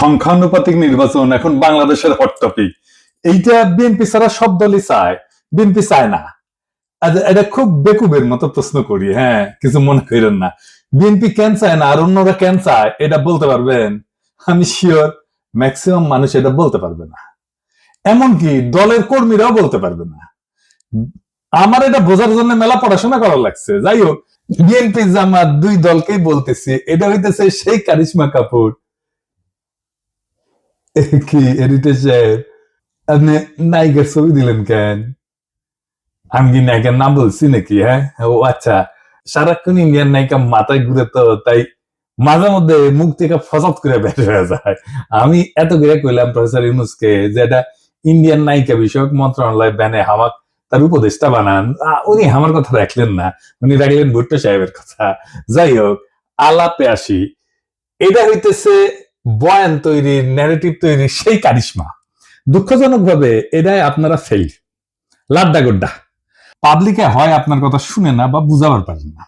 সংখ্যানুপাতিক নির্বাচন এখন বাংলাদেশের হট টপিক এইটা বিএনপি ছাড়া সব দলই চায়। বিএনপি চায় না। এটা খুব বেকুবের মতো প্রশ্ন করি হ্যাঁ কিছু মনে করেন না। বিএনপি কেন চায় না আর অন্যরা কেন চায়, এটা বলতে পারবেন? আমি শিওর ম্যাক্সিমাম মানুষ এটা বলতে পারবে না। এমনকি দলের কর্মীরাও বলতে পারবে না। আমার এটা বোঝার জন্য মেলা পড়াশোনা করা লাগছে। যাই হোক, বিএনপি জামাত দুই দলকেই বলতেছি, এটা হইতেছে সেই কারিশমা কাপুর। কি এডিটর সাহেব আপনি নায়িকার ছবি দিলেন কেন? আমি কি নায়িকার নাম বলছি নাকি হ্যাঁ? ও আচ্ছা সারাক্ষণ ইন্ডিয়ান নায়িকা মাথায় ঘুরে তো, তাই মাঝে মধ্যে মুখ থেকে ফসাদ করে বের হয়ে যায়। আমি এত করে কইলাম প্রফেসর ইউনুসকে যে এটা ইন্ডিয়ান নায়িকা বিষয়ক মন্ত্রণালয় ব্যানে হামাক তার উপদেষ্টা বানান। উনি আমার কথা রাখলেন না, উনি রাখলেন ভুট্টো সাহেবের কথা। যাই হোক, আলাপে আসি। এটা হইতেছে বয়ান তৈরির ন্যারেটিভ তৈরির সেই কারিশমা। দুঃখজনক ভাবে এটাই আপনারা ফেল লাড্ডা গোড্ডা। পাবলিকে হয় আপনার কথা শুনে না বা বুঝাবার পারেন না।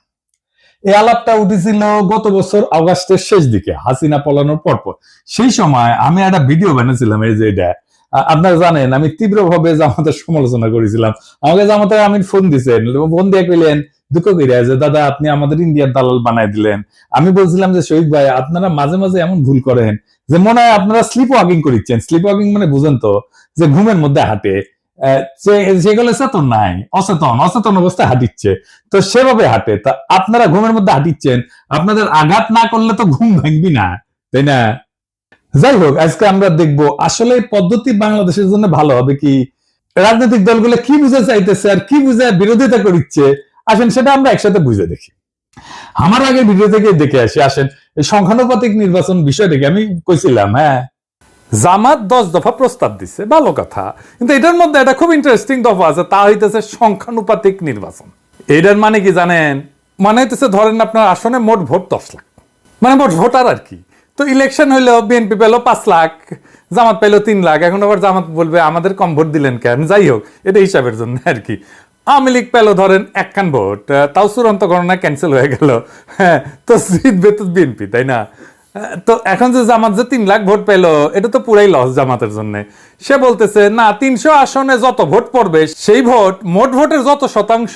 এই আলাপটা উঠেছিল গত বছর আগস্টের শেষ দিকে, হাসিনা পলানোর পরপর। সেই সময় আমি একটা ভিডিও বানিয়েছিলাম, এই যে এটা। আপনারা জানেন, আমি তীব্রভাবে জামাতের সমালোচনা করেছিলাম। আমাকে জামাতে আমি ফোন দিছেন, ফোন দিয়ে কইলেন দুঃখ কইরা যে, দাদা, আপনি আমাদের ইন্ডিয়ার দালাল বানাই দিলেন। আমি বলছিলাম যে, শহীদ ভাই, আপনারা মাঝে মাঝে এমন ভুল করেন যে, মনে হয় আপনারা স্লিপ ওয়াকিং করিচ্ছেন। স্লিপ ওয়াকিং মানে বুঝেন তো, যে ঘুমের মধ্যে হাঁটে। সেগুলো চেতন নাই, অচেতন অচেতন অবস্থায় হাঁটিচ্ছে। তো সেভাবে হাঁটে। তা আপনারা ঘুমের মধ্যে হাঁটিচ্ছেন, আপনাদের আঘাত না করলে তো ঘুম ভাঙবি না, তাই না? যাই হোক, আজকে আমরা দেখব, আসলে পদ্ধতি বাংলাদেশের জন্য ভালো হবে কি? রাজনৈতিক দলগুলো কি বুঝে চাইতেছে আর কি বুঝে বিরোধিতা করিচ্ছে? আসেন, সেটা আমরা একসাথে বুঝে দেখি। আমার আগে ভিডিও থেকে দেখে আসি, আসেন সংখ্যানুপাতিক নির্বাচন বিষয়টাকে আমি কইছিলাম হ্যাঁ। জামাত দশ দফা প্রস্তাব দিচ্ছে ভালো কথা। কিন্তু এটার মধ্যে একটা খুব ইন্টারেস্টিং দফা আছে, তা হইতেছে সংখ্যানুপাতিক নির্বাচন। এটার মানে কি জানেন? মানে হইতেছে ধরেন আপনার আসনে মোট ভোট দশ লাখ। মানে মোট ভোটার আর কি। তো ইলেকশন হইল বিএনপি পেল পাঁচ লাখ, জামাত পেল তিন লাখ, এখন আবার জামাত বলবে, আমাদের কম ভোট দিলেন কেন? যাই হোক, এটা হিসাবের জন্য আর কি। আওয়ামী লীগ পেল ধরেন একখান ভোট তাও চূড়ান্ত গণনা ক্যান্সেল হয়ে গেল। হ্যাঁ তো জিতবে তো বিএনপি, তাই না? তো এখন যে জামাত যে তিন লাখ ভোট পেল, এটা তো পুরাই লস জামাতের জন্য। সে বলতেছে, না, তিনশো আসনে যত ভোট পড়বে, সেই ভোট মোট ভোটের যত শতাংশ